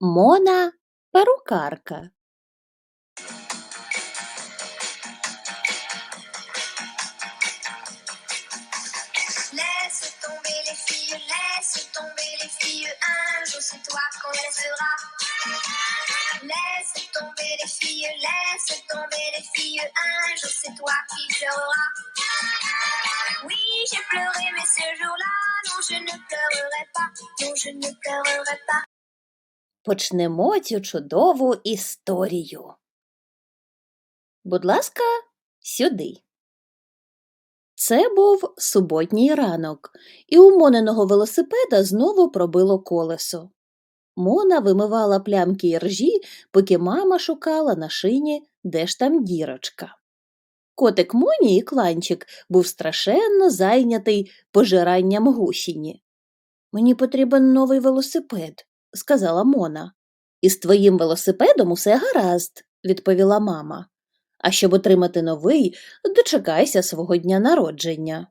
Мона перукарка. Laisse tomber les filles, laisse tomber les filles, un jour c'est toi qu'on laissera. Laisse tomber les filles, laisse tomber les filles, un jour c'est toi qui pleureras. Oui, j'ai pleuré, mais ce jour-là, non, je ne pleurerai pas, non, je ne pleurerai pas. Почнемо цю чудову історію. Будь ласка, сюди. Це був суботній ранок, і у Мониного велосипеда знову пробило колесо. Мона вимивала плямки іржі, поки мама шукала на шині, де ж там дірочка. Котик Моні і кланчик був страшенно зайнятий пожиранням гусіні. Мені потрібен новий велосипед, сказала Мона. Із твоїм велосипедом усе гаразд, відповіла мама. А щоб отримати новий, дочекайся свого дня народження.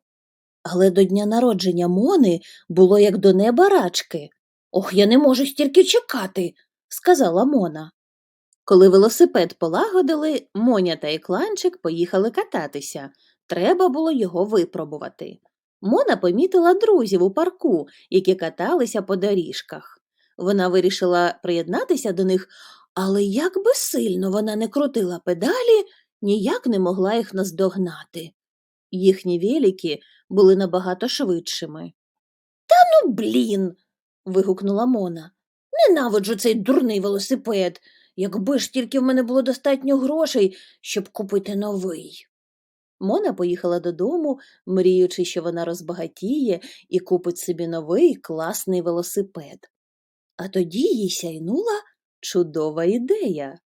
Але до дня народження Мони було як до неба рачки. Ох, я не можу стільки чекати, сказала Мона. Коли велосипед полагодили, Моня та Ікланчик поїхали кататися. Треба було його випробувати. Мона помітила друзів у парку, які каталися по доріжках. Вона вирішила приєднатися до них, але як би сильно вона не крутила педалі, ніяк не могла їх наздогнати. Їхні велики були набагато швидшими. Та ну, блін. вигукнула Мона. Ненавиджу цей дурний велосипед. Якби ж тільки в мене було достатньо грошей, щоб купити новий. Мона поїхала додому, мріючи, що вона розбагатіє і купить собі новий класний велосипед. А тоді їй сяйнула чудова ідея.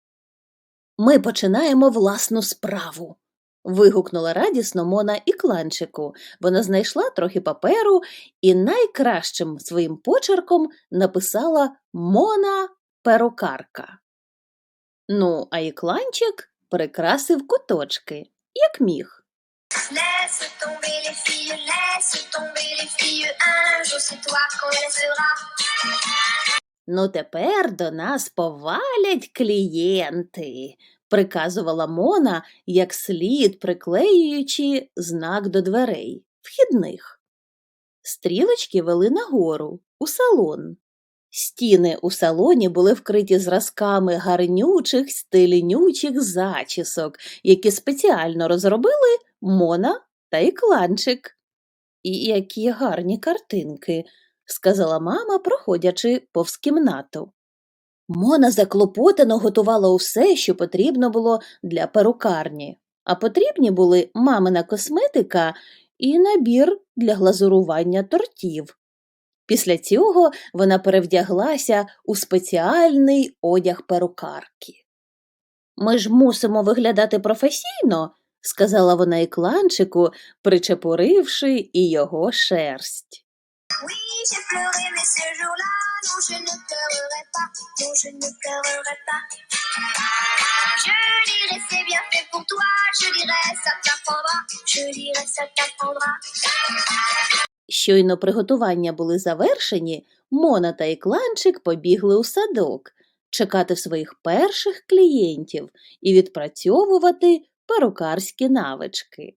Ми починаємо власну справу. вигукнула радісно Мона і кланчику. Вона знайшла трохи паперу і найкращим своїм почерком написала Мона перукарка. Ну, а ікланчик прикрасив куточки, як міг. Laisse tomber. Ну, тепер до нас повалять клієнти, приказувала Мона, як слід приклеюючи знак до дверей, вхідних. Стрілочки вели нагору, у салон. Стіни у салоні були вкриті зразками гарнючих, стильнючих зачісок, які спеціально розробили Мона та Ікланчик. І які гарні картинки, сказала мама, проходячи повз кімнату. Мона заклопотано готувала усе, що потрібно було для перукарні, а потрібні були мамина косметика і набір для глазурування тортів. Після цього вона перевдяглася у спеціальний одяг перукарки. Ми ж мусимо виглядати професійно, сказала вона ікланчику, причепуривши і його шерсть. Oui, j'ai pleuré, mais ce jour-là, non, je ne pleurerai pas, non, je ne pleurerai pas. Je dirai c'est bien fait pour toi, je dirai ça t'apprendra, je dirai ça t'apprendra. Щойно приготування були завершені, Мона та Ікланчик побігли у садок чекати своїх перших клієнтів і відпрацьовувати перукарські навички.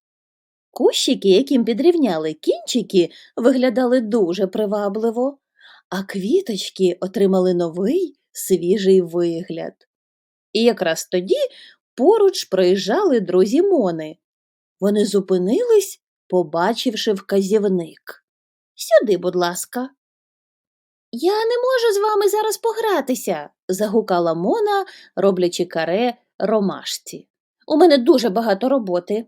Кущики, яким підрівняли кінчики, виглядали дуже привабливо, а квіточки отримали новий свіжий вигляд. І якраз тоді поруч проїжджали друзі Мони. Вони зупинились, побачивши вказівник. Сюди, будь ласка. Я не можу з вами зараз погратися, загукала Мона, роблячи каре ромашці. У мене дуже багато роботи.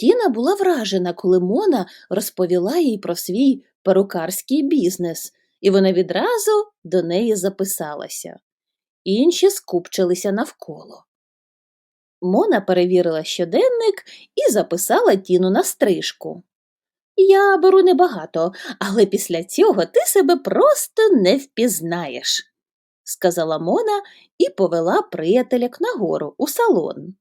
Тіна була вражена, коли Мона розповіла їй про свій перукарський бізнес, і вона відразу до неї записалася. Інші скупчилися навколо. Мона перевірила щоденник і записала Тіну на стрижку. Я беру небагато, але після цього ти себе просто не впізнаєш, сказала Мона і повела приятеляк нагору у салон.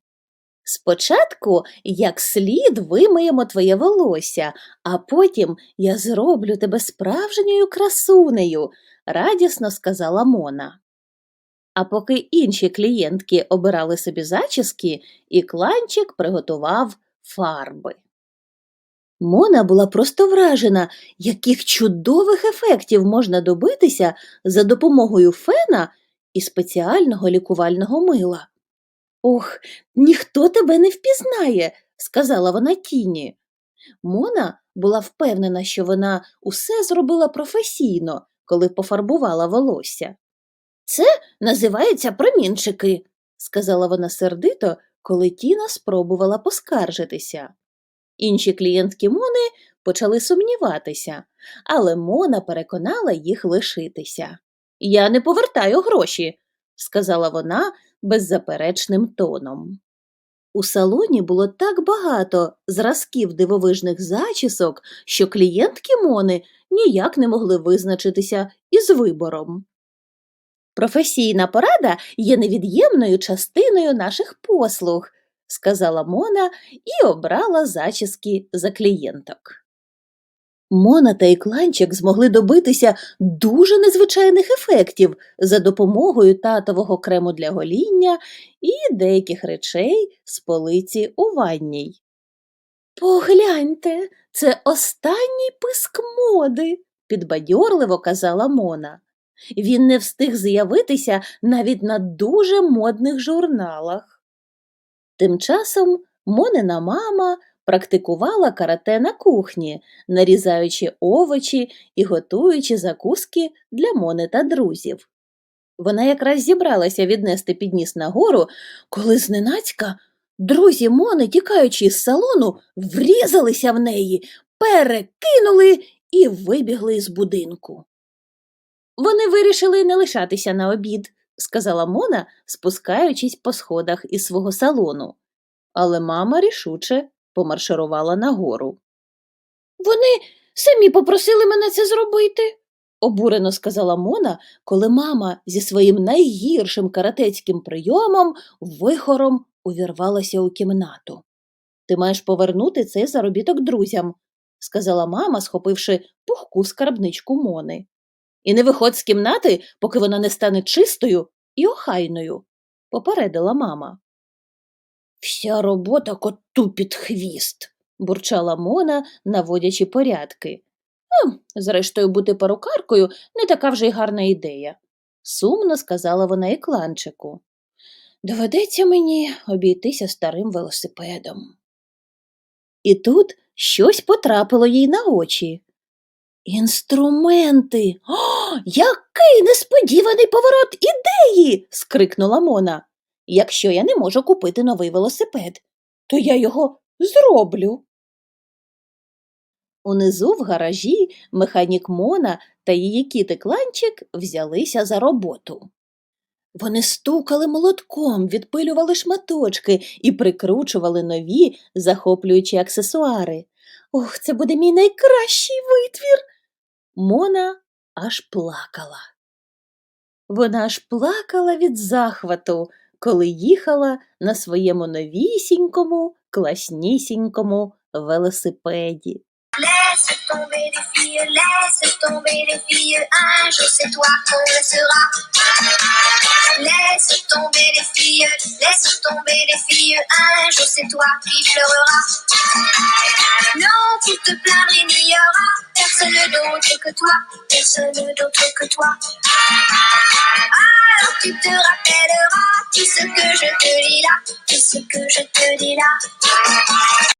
Спочатку, як слід, вимиємо твоє волосся, а потім я зроблю тебе справжньою красунею, радісно сказала Мона. А поки інші клієнтки обирали собі зачіски, і кланчик приготував фарби. Мона була просто вражена, яких чудових ефектів можна добитися за допомогою фена і спеціального лікувального мила. Ох, ніхто тебе не впізнає, сказала вона тіні. Мона була впевнена, що вона усе зробила професійно, коли пофарбувала волосся. Це називається промінчики, сказала вона сердито, коли Тіна спробувала поскаржитися. Інші клієнтки Мони почали сумніватися, але Мона переконала їх лишитися. Я не повертаю гроші, сказала вона беззаперечним тоном. У салоні було так багато зразків дивовижних зачісок, що клієнтки Мони ніяк не могли визначитися із вибором. Професійна порада є невід'ємною частиною наших послуг, сказала Мона і обрала зачіски за клієнток. Мона та Ікланчик змогли добитися дуже незвичайних ефектів за допомогою татового крему для гоління і деяких речей з полиці у ванній. Погляньте, це останній писк моди, підбадьорливо казала Мона. Він не встиг з'явитися навіть на дуже модних журналах. Тим часом Монина мама практикувала карате на кухні, нарізаючи овочі і готуючи закуски для Мони та друзів. Вона якраз зібралася віднести підніс нагору, коли зненацька друзі Мони, тікаючи з салону, врізалися в неї, перекинули і вибігли з будинку. Вони вирішили не лишатися на обід, сказала Мона, спускаючись по сходах із свого салону. Але мама рішуче помарширувала нагору. Вони самі попросили мене це зробити, обурено сказала Мона, коли мама зі своїм найгіршим каратецьким прийомом вихором увірвалася у кімнату. Ти маєш повернути цей заробіток друзям, сказала мама, схопивши пухку скарбничку Мони. І не виходь з кімнати, поки вона не стане чистою і охайною, попередила мама. Вся робота коту під хвіст, бурчала Мона, наводячи порядки. «А, зрештою, бути перукаркою не така вже й гарна ідея, сумно сказала вона і. Доведеться мені обійтися старим велосипедом. І тут щось потрапило їй на очі. Інструменти. О, який несподіваний поворот ідеї. скрикнула Мона. Якщо я не можу купити новий велосипед, то я його зроблю. Унизу в гаражі механік Мона та її кіти кланчик взялися за роботу. Вони стукали молотком, відпилювали шматочки і прикручували нові, захоплюючі аксесуари. Ох, це буде мій найкращий витвір. Мона аж плакала. Вона аж плакала від захвату, коли їхала на своєму новісінькому, класнісінькому велосипеді. Tu te rappelleras tout ce que je te dis là, tout ce que je te dis là.